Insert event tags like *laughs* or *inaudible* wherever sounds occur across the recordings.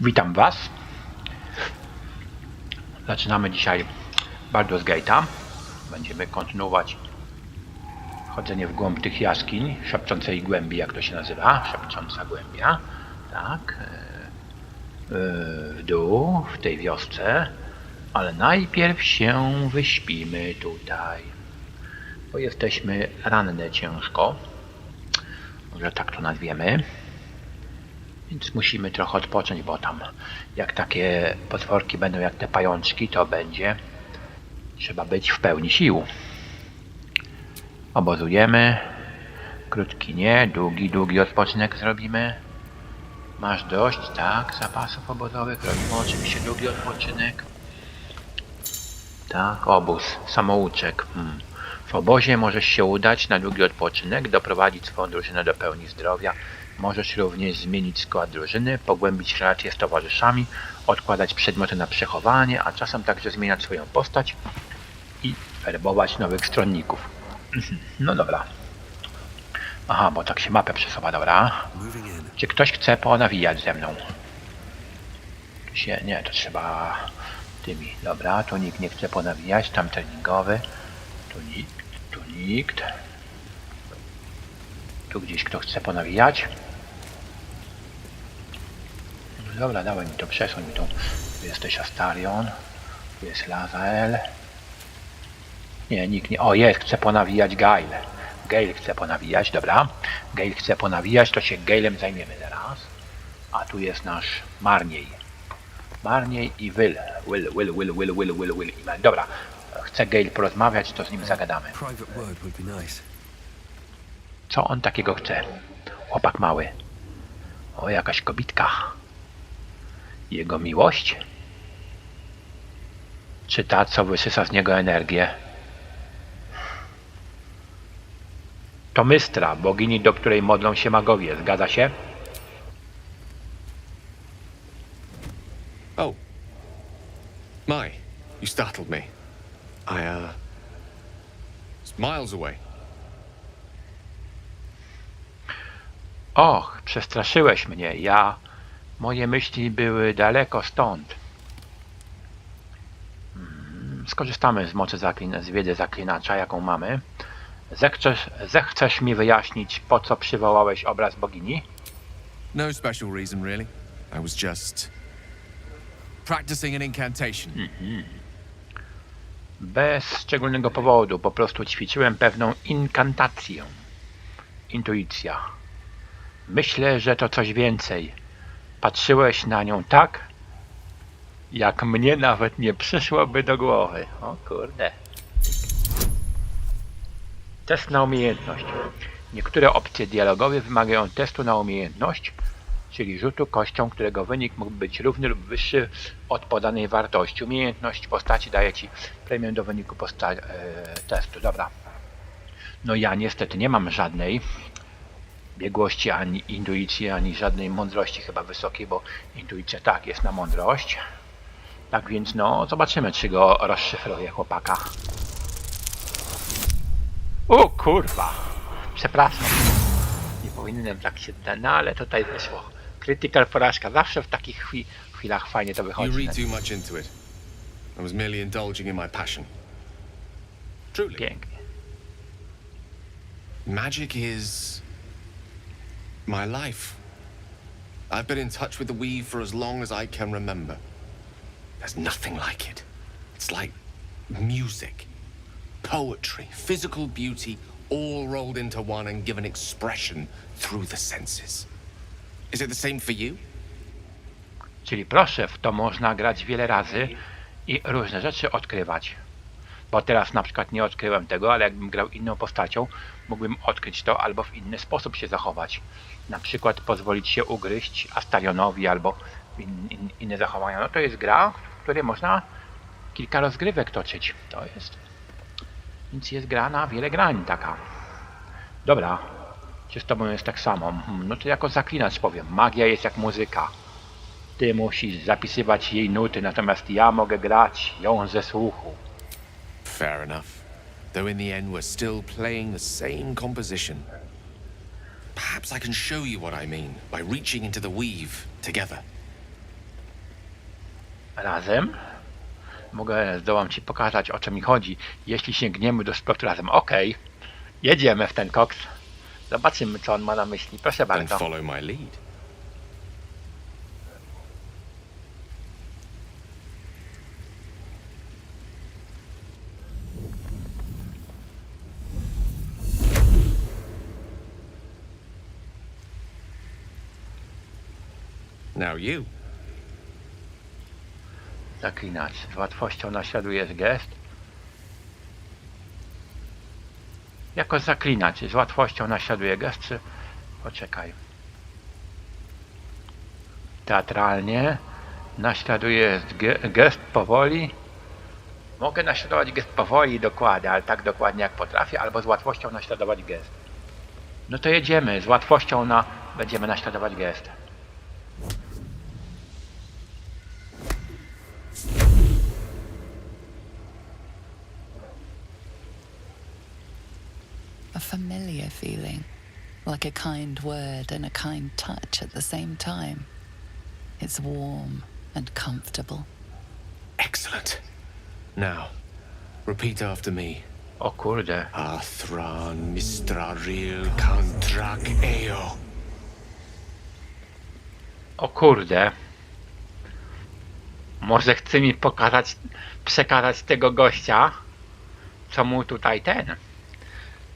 Witam Was. Zaczynamy dzisiaj Baldur's Gate'a. Będziemy kontynuować chodzenie w głąb tych jaskiń, szepczącej głębi, jak to się nazywa, szepcząca głębia. Tak. e, e, W dół, w tej wiosce. Ale najpierw się wyśpimy tutaj. Bo jesteśmy ranne ciężko. Może tak to nazwiemy. Więc musimy trochę odpocząć, bo tam jak takie potworki będą jak te pajączki, to będzie trzeba być w pełni sił. Obozujemy. Krótki nie, długi, długi odpoczynek zrobimy. Masz dość, tak, zapasów obozowych. Robimy oczywiście długi odpoczynek. Tak, obóz, samouczek. Hmm. W obozie możesz się udać na długi odpoczynek, doprowadzić swoją drużynę do pełni zdrowia. Możesz również zmienić skład drużyny, pogłębić relacje z towarzyszami, odkładać przedmioty na przechowanie, a czasem także zmieniać swoją postać i werbować nowych stronników. No dobra. Aha, bo tak się mapę przesuwa, dobra. Czy ktoś chce ponawijać ze mną? Tu się, nie, to trzeba tymi. Dobra, tu nikt nie chce ponawijać, tam treningowy. Tu nikt, tu nikt. Tu gdzieś kto chce ponawijać. Dobra, dawaj mi to, przesuń mi to. Tu jesteś Astarion. Tu jest Lazael. Nie, nikt nie. O, jest, chce ponawijać Gail. Gail chce ponawijać, dobra. Gail chce ponawijać, to się Gailem zajmiemy teraz. A tu jest nasz Marniej. Marniej i Will. Will, Will, Will, Will, Will, Will, Will. Dobra, chce Gail porozmawiać, to z nim zagadamy. Co on takiego chce? Chłopak mały. O, jakaś kobitka. Jego miłość? Czy ta, co wysysa z niego energię? To Mystra, bogini, do której modlą się magowie. Zgadza się? Oh. My, you startled me. I, uh. It's miles away. Och, przestraszyłeś mnie. Ja. Moje myśli były daleko stąd. Mm, Skorzystamy z mocy zaklin- z wiedzy zaklinacza, jaką mamy. Zechcesz, zechcesz mi wyjaśnić, po co przywołałeś obraz bogini? No special reason, really. I was just. practicing an incantation. Bez szczególnego powodu, po prostu ćwiczyłem pewną inkantację. Intuicja. Myślę, że to coś więcej. Patrzyłeś na nią tak, jak mnie nawet nie przyszłoby do głowy. O kurde. Test na umiejętność. Niektóre opcje dialogowe wymagają testu na umiejętność, czyli rzutu kością, którego wynik mógł być równy lub wyższy od podanej wartości. Umiejętność postaci daje Ci premię do wyniku posta- e, testu. Dobra. No ja niestety nie mam żadnej biegłości, ani intuicji, ani żadnej mądrości chyba wysokiej, bo intuicja tak jest na mądrość. Tak więc no, zobaczymy, czy go rozszyfruję chłopaka. O kurwa! Przepraszam. Nie powinienem tak się... No ale tutaj wyszło. Critical porażka. Zawsze w takich chwi- chwilach fajnie to You wychodzi. read too much into it. I was merely indulging in my passion. Truly. Pięknie. Magic is. My life. I've been in touch with the weave for as long as I can remember. There's nothing like it. It's like music, poetry, physical beauty, all rolled into one and given expression through the senses. Is it the same for you? Czyli proszę, w to można grać wiele razy i różne rzeczy odkrywać. Bo teraz na przykład nie odkryłem tego, ale jakbym grał inną postacią, mógłbym odkryć to albo w inny sposób się zachować. Na przykład pozwolić się ugryźć Astarionowi albo in, in, inne zachowania. No to jest gra, w której można kilka rozgrywek toczyć. To jest. Więc jest gra na wiele grań taka. Dobra. Czy z tobą jest tak samo? Hmm, No to jako zaklinacz powiem. Magia jest jak muzyka. Ty musisz zapisywać jej nuty, natomiast ja mogę grać ją ze słuchu. Fair enough. Though in the end, we're still playing the same composition. Perhaps I can show you what I mean by reaching into the weave together. razem. Mogę, zdołam Ci pokazać o co mi chodzi, jeśli sięgniemy do splotu razem. Okej, jedziemy w ten koks. Zobaczymy co on ma na myśli. Proszę bardzo. follow my lead. Now you. Zaklinacz. Z łatwością naśladujesz gest. Jako zaklinacz. Z łatwością naśladuje gest, czy... Poczekaj. Teatralnie. Naśladuje ge- gest powoli. Mogę naśladować gest powoli dokładnie, ale tak dokładnie jak potrafię, albo z łatwością naśladować gest. No to jedziemy. Z łatwością na... Będziemy naśladować gest. A familiar feeling, like a kind word and a kind touch at the same time. It's warm and comfortable. Excellent. Now, repeat after me. O kurde. Athran Mistraril Kantrak Eo. O kurde. Może chce mi pokazać, przekazać tego gościa, co mu tutaj ten,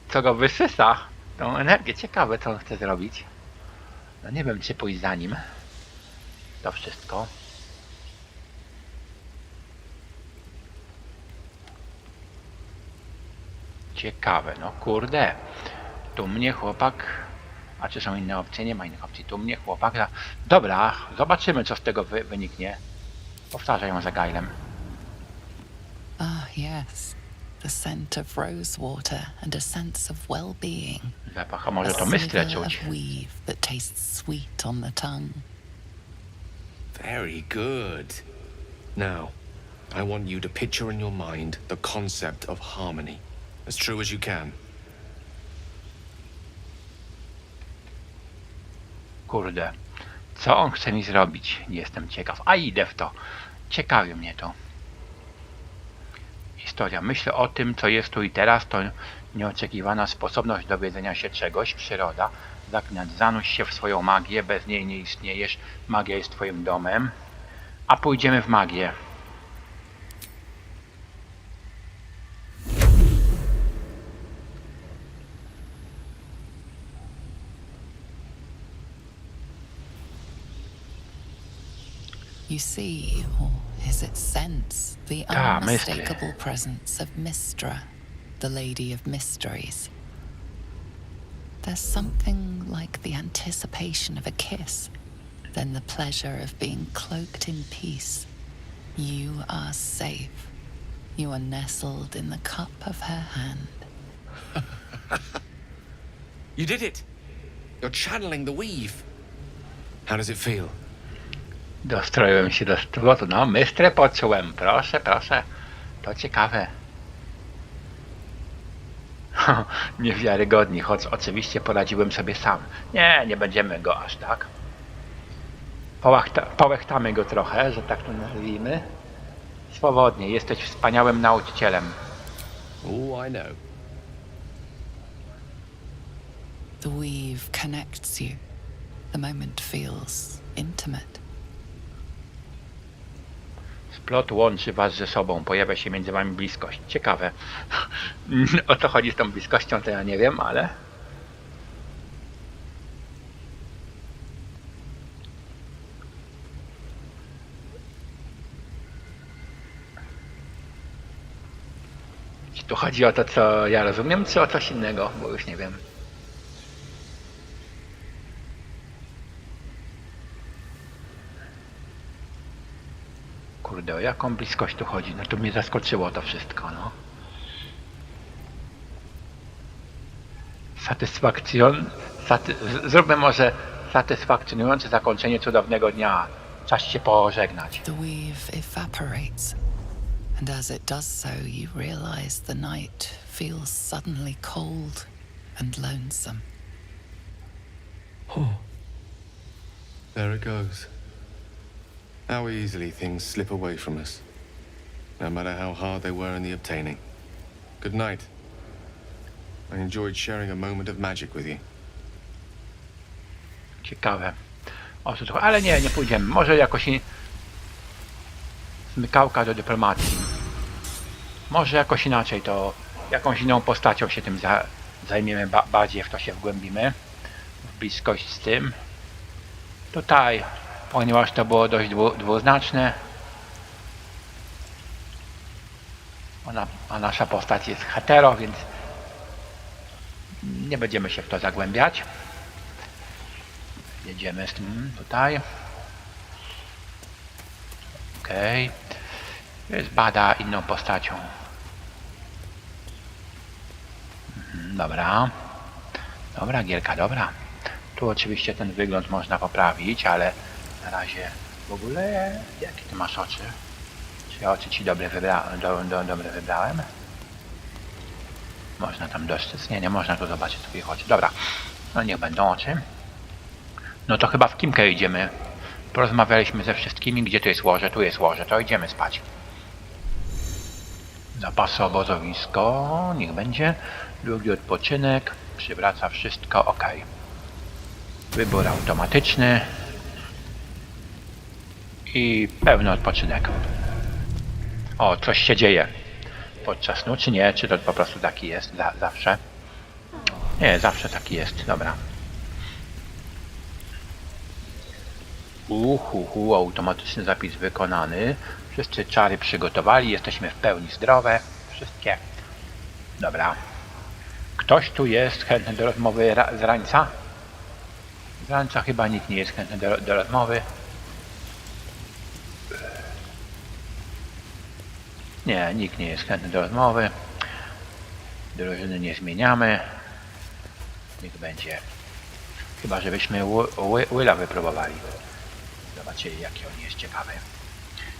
co go wysysa, tą energię. Ciekawe, co on chce zrobić. No nie wiem, czy pójść za nim. To wszystko. Ciekawe, no kurde. Tu mnie chłopak. A czy są inne opcje? Nie ma innych opcji. Tu mnie chłopak. Dobra, zobaczymy co z tego wy wyniknie. Powtarzaj ją za Gailem. Ah, yes. The scent of rose water and a sense of well being. Zapach, a może to mystre sliver of weave that tastes sweet on the tongue. Very good. Now, I want you to picture in your mind the concept of harmony, as true as you can. Kurde. Co on chce mi zrobić? Jestem ciekaw. A idę w to. Ciekawi mnie to. Historia. Myślę o tym, co jest tu i teraz. To nieoczekiwana sposobność dowiedzenia się czegoś. Przyroda. Zanurz się w swoją magię. Bez niej nie istniejesz. Magia jest twoim domem. A pójdziemy w magię. You see, or is it sense, the Ah, Misty. unmistakable presence of Mistra, the Lady of Mysteries. There's something like the anticipation of a kiss, then the pleasure of being cloaked in peace. You are safe. You are nestled in the cup of her hand. *laughs* You did it! You're channeling the weave. How does it feel? Dostroiłem się do stworu. No, mystrę poczułem. Proszę, proszę. To ciekawe. Niewiarygodni, choć oczywiście poradziłem sobie sam. Nie, nie będziemy go aż tak. Połachta, połechtamy go trochę, że tak to nazwijmy. Swobodnie, jesteś wspaniałym nauczycielem. Oh, I know. The weave connects you. The moment feels intimate. Splot łączy was ze sobą, pojawia się między wami bliskość. Ciekawe. *laughs* O co chodzi z tą bliskością, to ja nie wiem, ale... Czy tu chodzi o to, co ja rozumiem, czy o coś innego? Bo już nie wiem. Kurde, o jaką bliskość tu chodzi? No to mnie zaskoczyło to wszystko, no. Satysfakcjon... Saty... Zróbmy może satysfakcjonujące zakończenie cudownego dnia. Czas się pożegnać. The weave evaporates, and as it does so, you realize the night feels suddenly cold and lonesome. There it goes. How easily things slip away from us, no matter how hard they were in the obtaining. Good night. I enjoyed sharing a moment of magic with you. Ciekawe. O co to Ale nie, nie pójdziemy. Może jakoś i... Zmykałka do dyplomacji. Może jakoś inaczej to... Jakąś inną postacią się tym za, zajmiemy. Ba bardziej w to się wgłębimy. W bliskość z tym. Tutaj, ponieważ to było dość dwu, dwuznaczne. Ona, a nasza postać jest hetero, więc nie będziemy się w to zagłębiać. Jedziemy z tym tutaj. Okej. Jest bada inną postacią. Mhm, Dobra. Dobra, gierka, dobra. Tu oczywiście ten wygląd można poprawić, ale na razie w ogóle jakie ty masz oczy? Czy ja oczy ci dobre, wybra do, do, dobre wybrałem? Można tam dostrzec? Nie, nie można tu zobaczyć twoich oczu. Dobra. No niech będą oczy. No to chyba w Kimkę idziemy. Porozmawialiśmy ze wszystkimi, gdzie tu jest łoże, tu jest łoże, to idziemy spać. Zapasy obozowisko, niech będzie. Długi odpoczynek, przywraca wszystko, ok. Wybór automatyczny. I pełny odpoczynek. O, coś się dzieje. Podczas snu, czy nie? Czy to po prostu taki jest za, zawsze? Nie, zawsze taki jest, dobra. Uhuhu, automatyczny zapis wykonany. Wszyscy czary przygotowali, jesteśmy w pełni zdrowe. Wszystkie. Dobra. Ktoś tu jest chętny do rozmowy z rańca? Z rańca chyba nikt nie jest chętny do, do rozmowy. Nie, nikt nie jest chętny do rozmowy. Drużyny nie zmieniamy. Niech będzie. Chyba, żebyśmy Willa wypróbowali. Zobaczyli, jaki on jest ciekawy.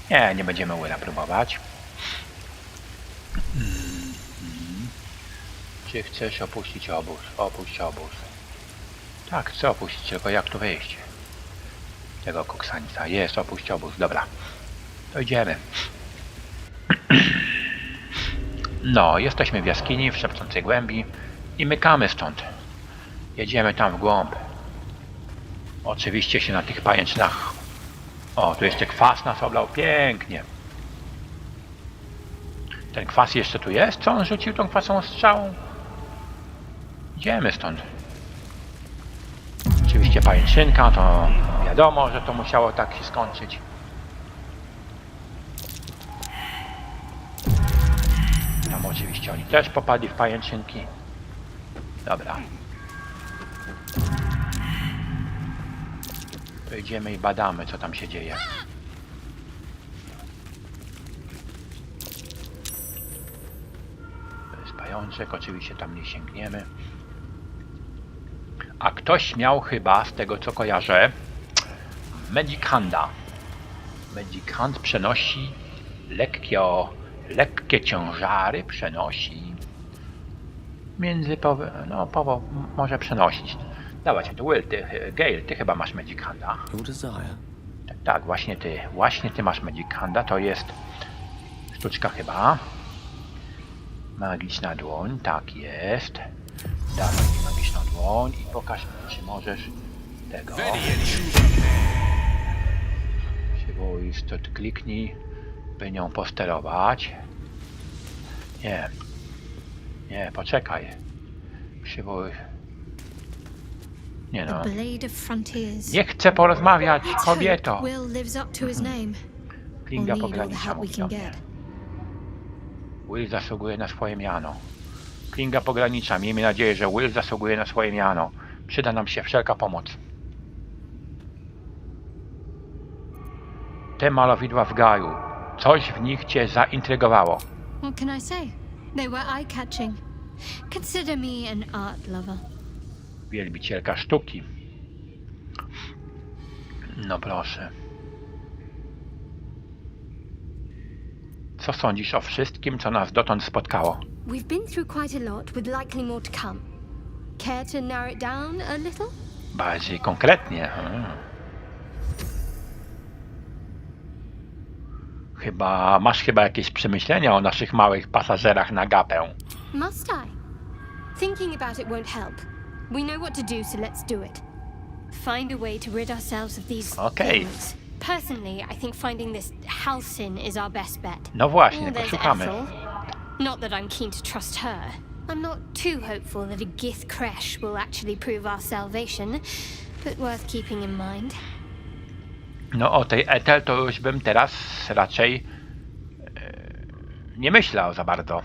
Nie, nie będziemy Willa próbować. Czy chcesz opuścić obóz? Opuść obóz. Tak, chcę opuścić, tylko jak tu wyjść? Tego koksańca. Jest, opuść obóz. Dobra. To idziemy. No, jesteśmy w jaskini, w szepczącej głębi i mykamy stąd. Jedziemy tam w głąb. Oczywiście się na tych pajęczynach. O, tu jeszcze kwas nas oblał. Pięknie. Ten kwas jeszcze tu jest? Co on rzucił tą kwasową strzałą? Idziemy stąd. Oczywiście pajęczynka, to wiadomo, że to musiało tak się skończyć. Oczywiście oni też popadli w pajęczynki. Dobra. To idziemy i badamy, co tam się dzieje. To jest pajączek, oczywiście tam nie sięgniemy. A ktoś miał chyba, z tego co kojarzę, Magic Handa. Magic Hand przenosi lekkie, lekkie ciężary, przenosi między, no powo, może przenosić. Dawać, to Will, ty, Gale, ty chyba masz Magic Handa. Tak, tak, właśnie ty, właśnie ty masz Magic Handa, to jest sztuczka chyba. Magiczna dłoń, tak jest. Dawaj mi magiczną dłoń i pokaż mi, czy możesz tego. Przywołuj, to ty kliknij, by nią posterować. Nie. Nie, poczekaj. Przywołuj. Nie no. Nie chcę porozmawiać, kobieto. Klinga pogranicza mówi do mnie. Will zasługuje na swoje miano. Klinga pogranicza. Miejmy nadzieję, że Will zasługuje na swoje miano. Przyda nam się wszelka pomoc. Te malowidła w gaju. Coś w nich cię zaintrygowało. What can I say? They were eye-catching. Consider me an art lover. Wielbicielka sztuki. No proszę. Co sądzisz o wszystkim, co nas dotąd spotkało? We've been through quite a lot, with likely more to come. Care to narrow it down a little? Bardziej konkretnie. Hmm. Chyba, masz chyba jakieś przemyślenia o naszych małych pasażerach na gapę. Must I? Thinking about it won't help. We know what to do, so let's do it. Find a way to rid ourselves of these Okay. things. Personally, I think finding this Halcyon is our best bet. No właśnie, there's poszukamy. Ethel. Not that I'm keen to trust her. I'm not too hopeful that a Gith crash will actually prove our salvation, but worth keeping in mind. No o tej Ethel to już bym teraz raczej e, nie myślał za bardzo.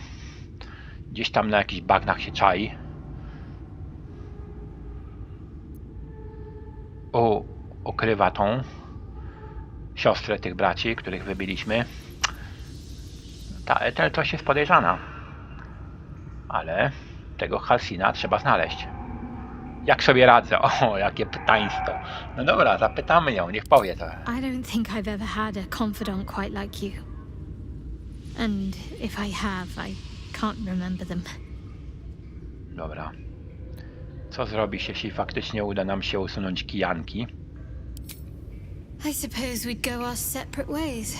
Gdzieś tam na jakichś bagnach się czai. U, ukrywa tą siostrę tych braci, których wybiliśmy. Ta Ethel to jest podejrzana. Ale tego Halsina trzeba znaleźć. Jak sobie radzę? *laughs* O, jakie pytaństwo. No dobra, zapytamy ją, niech powie to. I don't think I've ever had a confidant quite like you. And if I have, I can't remember them. Dobra. Co zrobić, jeśli faktycznie uda nam się usunąć kijanki? I suppose we'd go our separate ways.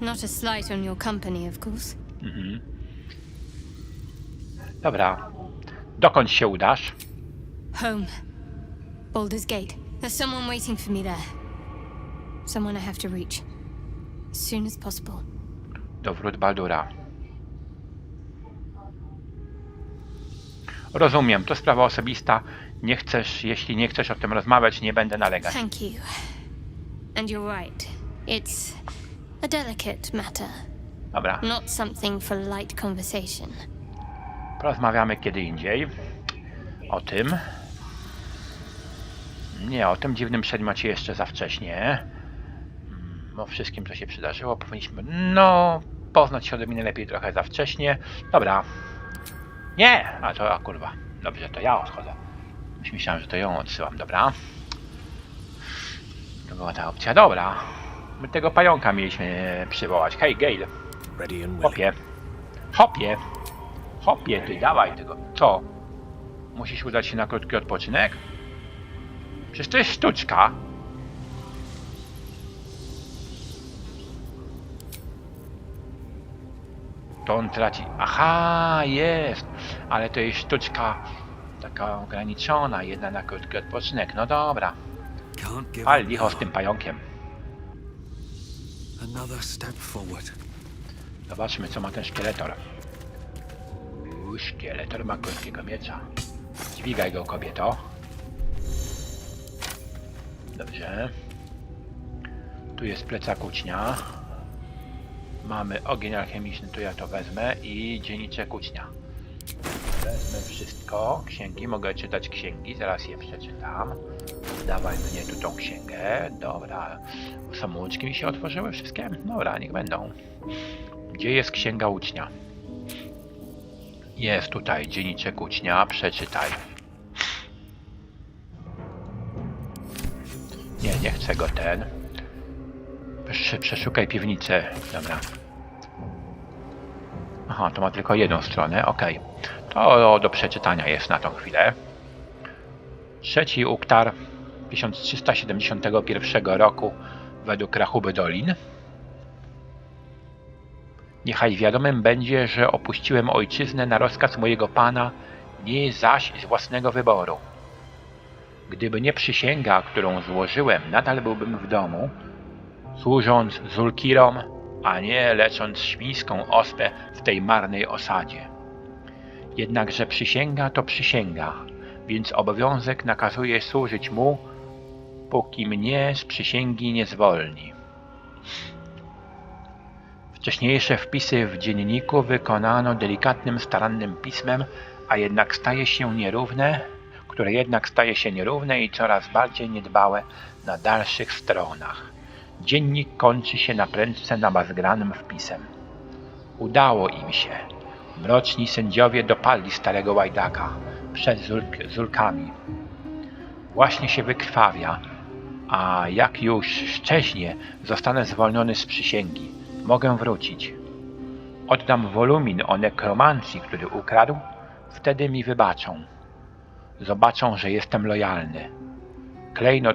Not a slight on your company, of course. Dobra. Dokąd się udasz? Home. Baldur's Gate. There's someone waiting for me there. Someone I have to reach. As soon as possible. Dowrót Baldura. Rozumiem, to sprawa osobista. Nie chcesz, jeśli nie chcesz o tym rozmawiać, nie będę nalegać. Thank you. And you're right. It's a delicate matter, Dobra, not something for light conversation. porozmawiamy kiedy indziej. O tym. Nie, o tym dziwnym przedmiocie jeszcze za wcześnie. Mm, O wszystkim, co się przydarzyło, powinniśmy, no, poznać się odrobinę lepiej trochę za wcześnie. Dobra. Nie! A to, a kurwa. Dobrze, to ja odchodzę. Już myślałem, że to ją odsyłam, dobra. To była ta opcja, dobra. My tego pająka mieliśmy przywołać. Hej, Gale. Ready and willing. Hopie. Hopie. Hopie, ty dawaj tego. Co? Musisz udać się na krótki odpoczynek? Przecież to jest sztuczka. To on traci. Aha, jest. Ale to jest sztuczka taka ograniczona, jedna na krótki odpoczynek. No dobra. Up licho z tym pająkiem. Zobaczmy, co ma ten szkieletor. Uuu, szkieletor ma krótkiego miecza. Dźwigaj go, kobieto. Dobrze. Tu jest plecak ucznia. Mamy ogień alchemiczny, tu ja to wezmę i dzienniczek ucznia. Wezmę wszystko. Księgi, mogę czytać księgi, zaraz je przeczytam. Dawaj mnie tu tą księgę. Dobra. Samouczki mi się otworzyły wszystkie? Dobra, niech będą. Gdzie jest księga ucznia? Jest tutaj dzienniczek ucznia, przeczytaj. Go ten. Prze- Przeszukaj piwnicę. Dobra. Aha, to ma tylko jedną stronę, okej. To do przeczytania jest na tą chwilę. Trzeci uktar 1371 roku według rachuby Dolin. Niechaj wiadomym będzie, że opuściłem ojczyznę na rozkaz mojego pana, nie zaś z własnego wyboru. Gdyby nie przysięga, którą złożyłem, nadal byłbym w domu, służąc Zulkirom, a nie lecząc świńską ospę w tej marnej osadzie. Jednakże przysięga to przysięga, więc obowiązek nakazuje służyć mu, póki mnie z przysięgi nie zwolni. Wcześniejsze wpisy w dzienniku wykonano delikatnym, starannym pismem, a jednak staje się nierówne, które jednak staje się nierówne i coraz bardziej niedbałe na dalszych stronach. Dziennik kończy się na prędce namazgranym wpisem. Udało im się. Mroczni sędziowie dopadli starego łajdaka przed zulk- zulkami. Właśnie się wykrwawia, a jak już szczeźnie, zostanę zwolniony z przysięgi. Mogę wrócić. Oddam wolumin o nekromancji, który ukradł, wtedy mi wybaczą. Zobaczą, że jestem lojalny. Klejnot